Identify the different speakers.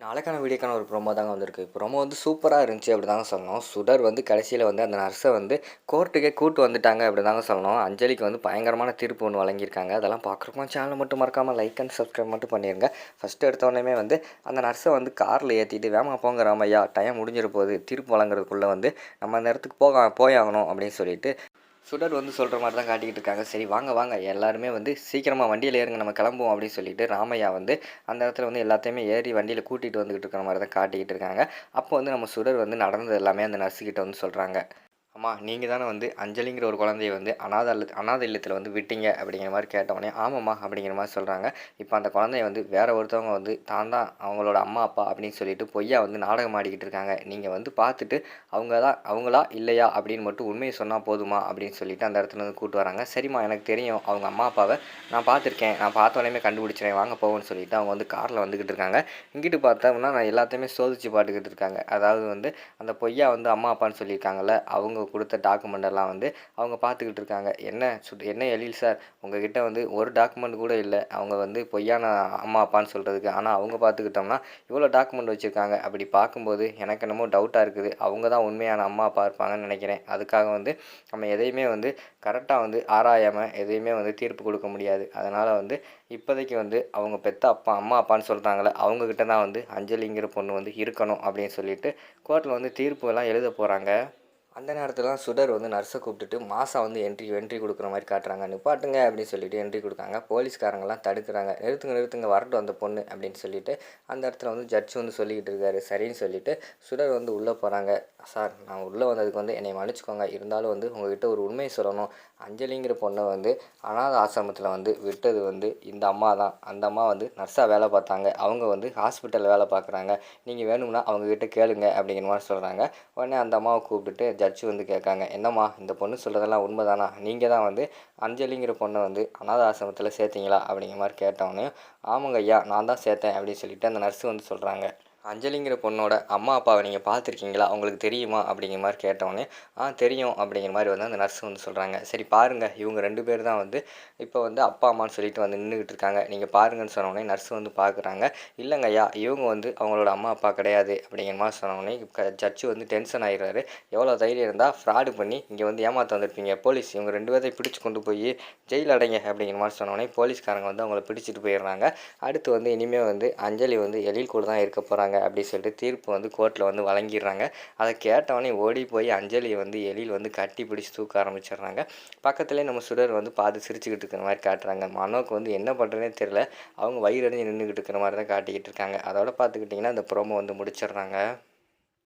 Speaker 1: நாளைக்கான வீடியோக்கான ஒரு ப்ரோமோ தாங்க வந்திருக்கு. ப்ரோமோ வந்து சூப்பராக இருந்துச்சு அப்படி தாங்க சொல்லணும். சுடர் வந்து கடைசியில் வந்து அந்த நர்ஸை வந்து கோர்ட்டுக்கே கூட்டு வந்துட்டாங்க அப்படி தாங்க சொல்லணும். அஞ்சலிக்கு வந்து பயங்கரமான தீர்ப்பு ஒன்று வழங்கியிருக்காங்க. அதெல்லாம் பார்க்குறப்போ சேனல் மட்டும் மறக்காமல் லைக் அண்ட் சப்ஸ்கிரைப் மட்டும் பண்ணிடுங்க ஃபஸ்ட்டு எடுத்தோடனே வந்து அந்த நர்ஸை வந்து காரில் ஏற்றிட்டு வேமா போங்க ராமையா டைம் முடிஞ்சிட போகுது. தீர்ப்பு வழங்குறதுக்குள்ளே வந்து நம்ம அந்த இடத்துக்கு போக போயாகணும் அப்படின்னு சொல்லிட்டு சுடர் வந்து சொல்கிற மாதிரி தான் காட்டிக்கிட்டு இருக்காங்க. சரி வாங்க வாங்க. எல்லாருமே வந்து சீக்கிரமாக வண்டியில் ஏறுங்க நம்ம கிளம்புவோம் அப்படின்னு சொல்லிட்டு ராமையா வந்து அந்த இடத்துல வந்து எல்லாத்தையுமே ஏறி வண்டியில் கூட்டிகிட்டு வந்துக்கிட்டு இருக்கிற மாதிரி தான் காட்டிக்கிட்டு இருக்காங்க. அப்போ வந்து நம்ம சுடர் வந்து நடந்தது எல்லாமே அந்த நர்ஸுக்கிட்ட வந்து சொல்கிறாங்க அம்மா நீங்கள் தானே வந்து அஞ்சலிங்கிற ஒரு குழந்தைய வந்து அனாத இல்ல அனாதை இல்லத்தில் வந்து விட்டீங்க அப்படிங்கிற மாதிரி கேட்டவொடனே ஆமாம்மா அப்படிங்கிற மாதிரி சொல்கிறாங்க இப்போ அந்த குழந்தைய வந்து வேற ஒருத்தவங்க வந்து தான் தான் அவங்களோட அம்மா அப்பா அப்படின்னு சொல்லிட்டு பொய்யா வந்து நாடகம் ஆடிக்கிட்டு இருக்காங்க. நீங்கள் வந்து பார்த்துட்டு அவங்க தான் அவங்களா இல்லையா அப்படின்னு மட்டும் உண்மையை சொன்னால் போதுமா அப்படின்னு சொல்லிட்டு அந்த இடத்துல வந்து கூப்பிட்டு வராங்க. சரிம்மா எனக்கு தெரியும். அவங்க அம்மா அப்பாவை நான் பார்த்துருக்கேன். நான் பார்த்த உடனே கண்டுபிடிச்சிறேன் வாங்க போவோம்னு சொல்லிட்டு அவங்க வந்து காரில் வந்துக்கிட்டு இருக்காங்க. இங்கிட்டு பார்த்தோம்னா நான் எல்லாத்தையுமே சோதிச்சு பாட்டுக்கிட்டு இருக்காங்க. அதாவது வந்து அந்த பொய்யா வந்து அம்மா அப்பான்னு சொல்லியிருக்காங்கல்ல அவங்க கொடுத்த டாக்குமெண்டெல்லாம் வந்து அவங்க பார்த்துக்கிட்டு இருக்காங்க. என்ன? சுட் என்ன எழில் சார்? உங்ககிட்ட வந்து ஒரு டாக்குமெண்ட் கூட இல்லை. அவங்க வந்து பொய்யான அம்மா அப்பான்னு சொல்கிறதுக்கு ஆனால் அவங்க பார்த்துக்கிட்டோம்னா இவ்வளோ டாக்குமெண்ட் வச்சுருக்காங்க. அப்படி பார்க்கும்போது எனக்கு என்னமோ டவுட்டாக இருக்குது. அவங்க தான் உண்மையான அம்மா அப்பா இருப்பாங்கன்னு நினைக்கிறேன். அதுக்காக வந்து நம்ம எதையுமே வந்து கரெக்டாக வந்து ஆராயாமல் எதையுமே வந்து தீர்ப்பு கொடுக்க முடியாது. அதனால் வந்து இப்போதைக்கு வந்து அவங்க பெத்த அப்பா அம்மா அப்பான்னு சொல்கிறாங்களே அவங்கக்கிட்ட தான் வந்து அஞ்சலிங்கிற பொண்ணு வந்து இருக்கணும் அப்படின்னு சொல்லிட்டு கோர்ட்டில் வந்து தீர்ப்பு எல்லாம் எழுத போகிறாங்க அந்த நேரத்தில் தான் சுடர் வந்து நர்ஸை கூப்பிட்டுட்டு மாசா வந்து என்ட்ரி என்ட்ரி கொடுக்குற மாதிரி காட்டுறாங்க. நிப்பாட்டுங்க அப்படின்னு சொல்லிட்டு என்ட்ரி கொடுக்காங்க போலீஸ்காரங்கெல்லாம் தடுக்கிறாங்க. நிறுத்துங்க நிறுத்துங்க வரட்டும் அந்த பொண்ணு அப்படின்னு சொல்லிட்டு அந்த இடத்துல வந்து ஜட்ஜ் வந்து சொல்லிக்கிட்டு இருக்காரு. சரின்னு சொல்லிட்டு சுடர் வந்து உள்ளே போகிறாங்க சார் நான் உள்ளே வந்ததுக்கு வந்து என்னை மன்னிச்சுக்கோங்க. இருந்தாலும் வந்து உங்ககிட்ட ஒரு உண்மையை சொல்லணும். அஞ்சலிங்கிற பொண்ணை வந்து அனாத ஆசிரமத்தில் வந்து விட்டது வந்து இந்த அம்மா தான். அந்த அம்மா வந்து நர்ஸாக வேலை பார்த்தாங்க. அவங்க வந்து ஹாஸ்பிட்டலில் வேலை பார்க்குறாங்க. நீங்கள் வேணும்னா அவங்கக்கிட்ட கேளுங்க அப்படிங்கிற மாதிரி சொல்கிறாங்க உடனே அந்த அம்மாவை கூப்பிட்டுட்டு ஜட்ஜு வந்து கேட்காங்க என்னம்மா இந்த பொண்ணு சொல்கிறதெல்லாம் உண்மைதானா? நீங்கள் தான் வந்து அஞ்சலிங்கிற பொண்ணை வந்து அனாத ஆசிரமத்தில் சேர்த்தீங்களா? அப்படிங்கிற மாதிரி கேட்டவொடனே ஆமாங்க ஐயா நான் தான் சேர்த்தேன் அப்படின்னு சொல்லிட்டு அந்த நர்ஸு வந்து சொல்கிறாங்க அஞ்சலிங்கிற பொண்ணோட அம்மா அப்பாவை நீங்கள் பார்த்துருக்கீங்களா? உங்களுக்கு தெரியுமா? அப்படிங்கிற மாதிரி கேட்டவொடனே ஆ தெரியும். அப்படிங்கிற மாதிரி வந்து அந்த நர்ஸ் வந்து சொல்கிறாங்க சரி பாருங்கள் இவங்க ரெண்டு பேர் தான் வந்து இப்போ வந்து அப்பா அம்மான்னு சொல்லிட்டு வந்து நின்றுக்கிட்டு இருக்காங்க. நீங்கள் பாருங்கன்னு சொன்னோடனே நர்ஸ் வந்து பார்க்குறாங்க. இல்லைங்க ஐயா இவங்க வந்து அவங்களோட அம்மா அப்பா கிடையாது. அப்படிங்கிற மாதிரி சொன்னோடனே ஜட்ஜு வந்து டென்ஷன் ஆகிடுறாரு எவ்வளோ தைரியம் இருந்தால் ஃப்ராடு பண்ணி இங்கே வந்து ஏமாற்ற வந்திருப்பீங்க. போலீஸ் இவங்க ரெண்டு பேர்த்தையும் பிடிச்சி கொண்டு போய் ஜெயில் அடைங்க. அப்படிங்கிற மாதிரி சொன்னோடனே போலீஸ்காரங்க வந்து அவங்கள பிடிச்சிட்டு போயிடுறாங்க. அடுத்து வந்து இனிமேல் வந்து அஞ்சலி வந்து எழில் கூட தான் இருக்க போகிறாங்க அப்படி சொல்லிட்டு தீர்ப்பு வந்து கோர்ட்டில் வந்து வழங்கிடுறாங்க. அதை கேட்டவொடனே ஓடி போய் அஞ்சலியை வந்து எலியில் வந்து கட்டி பிடிச்சி தூக்க ஆரம்பிச்சிடுறாங்க. பக்கத்துலேயே நம்ம சுடர் வந்து பார்த்து சிரிச்சுக்கிட்டு இருக்கிற மாதிரி காட்டுறாங்க. மனோக்கு வந்து என்ன பண்ணுறதுனே தெரில அவங்க வயிறு அடைஞ்சு நின்றுக்கிட்டு இருக்கிற மாதிரி தான் காட்டிக்கிட்டு இருக்காங்க. அதோட பார்த்துக்கிட்டிங்கன்னா அந்த ப்ரோமோ வந்து முடிச்சிடுறாங்க.